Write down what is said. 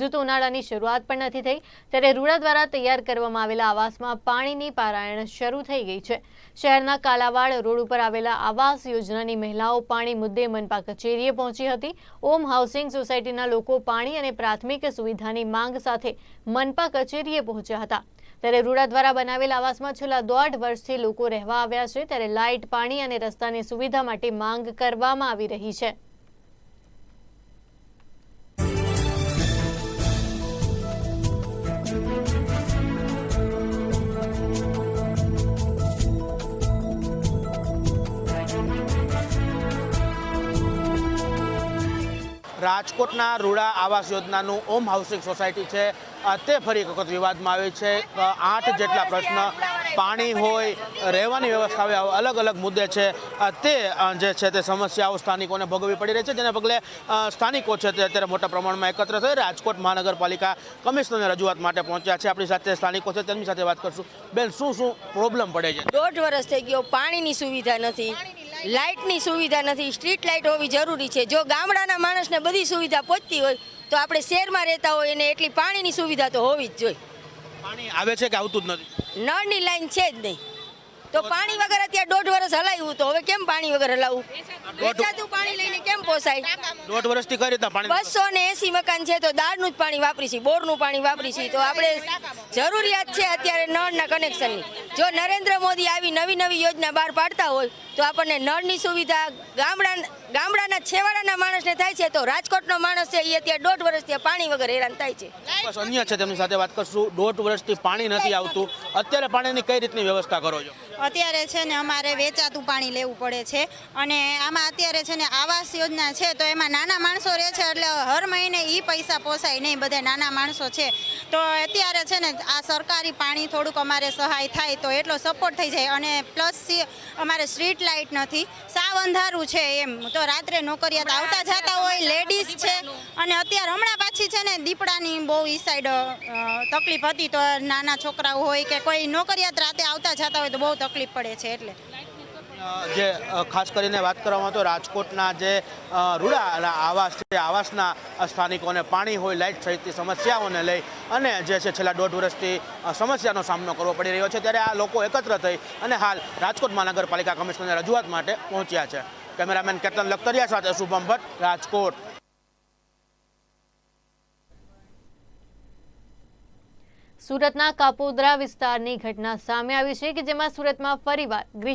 હજુ તો ઉનાળાની શરૂઆત પણ નથી થઈ, ત્યારે રૂડા દ્વારા તૈયાર કરવામાં આવેલા આવાસમાં પાણીની પારાયણ શરૂ થઈ ગઈ છે. શહેરના કાલાવાડ રોડ ઉપર આવેલા આવાસ યોજનાની મહિલાઓ પાણી મુદ્દે મનપા કચેરીએ પહોંચી હતી. ઓમ હાઉસિંગ સોસાયટીના લોકો પાણી અને પ્રાથમિક સુવિધાની માંગ સાથે મનપા કચેરીએ પહોંચ્યા હતા. ત્યારે રૂડા દ્વારા બનાવેલ આવાસમાં છેલ્લા દોઢ વર્ષથી લોકો રહેવા આવ્યા છે, ત્યારે લાઇટ, પાણી અને રસ્તાની સુવિધા માટે માંગ કરવામાં આવી રહી છે. રાજકોટના રૂડા આવાસ યોજનાનું ઓમ હાઉસિંગ સોસાયટી છે. તે ફરી એક વખત વિવાદમાં આવી છે. આઠ જેટલા પ્રશ્ન પાણી હોય, રહેવાની વ્યવસ્થા હોય અલગ અલગ મુદ્દે છે. તે જે છે તે સમસ્યાઓ સ્થાનિકોને ભોગવવી પડી રહી છે. જેને પગલે સ્થાનિકો છે તે અત્યારે મોટા પ્રમાણમાં એકત્ર થઈ રાજકોટ મહાનગરપાલિકા કમિશનરને રજૂઆત માટે પહોંચ્યા છે. આપણી સાથે સ્થાનિકો છે, તેમની સાથે વાત કરશું. બેન, શું શું પ્રોબ્લેમ પડે છે? દોઢ વર્ષ થઈ ગયો, પાણીની સુવિધા નથી. લાઇટની સુવિધા નથી સ્ટ્રીટ લાઇટ હોવી જરૂરી છે. જો ગામડાના માણસને બધી સુવિધા પહોંચતી હોય તો આપણે શહેરમાં રહેતા હોય એને એટલી પાણીની સુવિધા તો હોવી જ જોઈએ. પાણી આવે છે કે આવતું જ નથી? નળની લાઈન છે જ નહીં. તો પાણી વગર અત્યારે દોઢ વર્ષ હલાવ્યું તો હવે કેમ પાણી વગર હલાવવું વેચાતું પાણી લઈને કેમ પોસાય? દોઢ વર્ષથી કઈ રીતના પાણી બસો ને એસી મકાન છે તો દાળનું જ પાણી વાપરી છે બોરનું પાણી વાપરી છે તો આપણે જરૂરિયાત છે અત્યારે નળના કનેક્શનની જો નરેન્દ્ર મોદી આવી નવી નવી યોજના બહાર પાડતા હોય, તો આપણને નળની સુવિધા, ગામડા, ગામડાના છેવાડાના માણસને થાય છે, તો રાજકોટનો માણસ છે એ અત્યારે દોઢ વર્ષથી પાણી વગર હેરાન થાય છે. બસ અન્ય છે તેમની સાથે વાત કરશું. દોઢ વર્ષથી પાણી નથી આવતું. અત્યારે પાણીની કઈ રીતની વ્યવસ્થા કરો છો? અત્યારે છે ને અમારે વેચાતું પાણી લેવું પડે છે. અને આમાં અત્યારે છે ને આવાસ યોજના છે તો એમાં નાના માણસો રહે છે એટલે હર મહિને એ પૈસા પોસાય નહીં. બધા નાના માણસો છે. તો અત્યારે છે ને આ સરકારી પાણી થોડુંક અમારે સહાય થાય તો એટલો સપોર્ટ થઈ જાય. અને પ્લસ અમારે સ્ટ્રીટ લાઇટ નથી. સાવ અંધારું છે એમ. તો રાત્રે નોકરિયાત આવતા જતા હોય લેડીઝ છે. અને અત્યારે હમણાં પાછી છે ને દીપડાની બહુ ઈ સાઈડ તકલીફ હતી તો નાના છોકરાઓ હોય કે કોઈ નોકરિયાત રાતે આવતા જતા હોય તો બહુ તકલીફ પડે છે એટલે. જે ખાસ કરીને વાત કરવામાં તો રાજકોટના જે રૂડા આવાસ છે, આવાસના સ્થાનિકોને પાણી હોય, લાઇટ સહિતની સમસ્યાઓને લઈ અને જે છે છેલ્લા દોઢ વર્ષથી સમસ્યાનો સામનો કરવો પડી રહ્યો છે. ત્યારે આ લોકો એકત્ર થઈ અને હાલ રાજકોટ મહાનગરપાલિકા કમિશનરને રજૂઆત માટે પહોંચ્યા છે. કેમેરામેન કેતન લખતરિયા સાથે શુભમ ભટ્ટ, રાજકોટ. સુરતના કાપોદ્રા વિસ્તારની ઘટના સામે આવી છે કે જેમાં સુરતમાં ફરીવાર